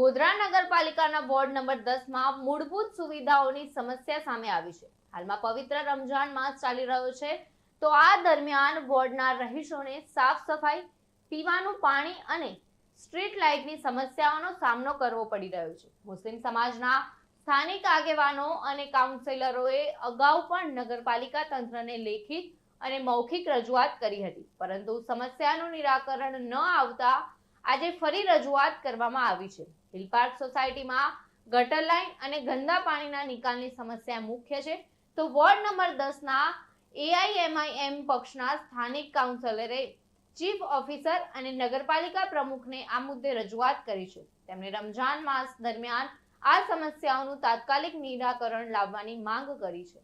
ગોધરા નગરપાલિકાના ward number દસમાં મૂળભૂત સુવિધાઓની સમસ્યા સામે આવી છે. હાલમાં પવિત્ર રમઝાન માસ ચાલી રહ્યો છે, તો આ દરમિયાન વોર્ડના રહીશોને સાફ સફાઈ, પીવાનું પાણી અને સ્ટ્રીટ લાઇટની સમસ્યાઓનો સામનો કરવો પડી રહ્યો છે. મુસ્લિમ સમાજના સ્થાનિક આગેવાનો અને કાઉન્સિલરોએ અગાઉ પણ નગરપાલિકા તંત્રને લેખિત અને મૌખિક રજૂઆત કરી હતી, પરંતુ સમસ્યાનું નિરાકરણ ન આવતા આજે ફરી રજૂઆત કરવામાં આવી છે. હિલ પાર્ક સોસાયટીમાં ગટર લાઇન અને ગંદા પાણીના નિકાલની સમસ્યા મુખ્ય છે. તો વોર્ડ નંબર દસના એઆઈએમઆઈએમ પક્ષના સ્થાનિક કાઉન્સિલરે ચીફ ઓફિસર અને નગરપાલિકા પ્રમુખને આ મુદ્દે રજૂઆત કરી છે. તેમણે રમજાન માસ દરમિયાન આ સમસ્યાઓનું તાત્કાલિક નિરાકરણ લાવવાની માંગ કરી છે.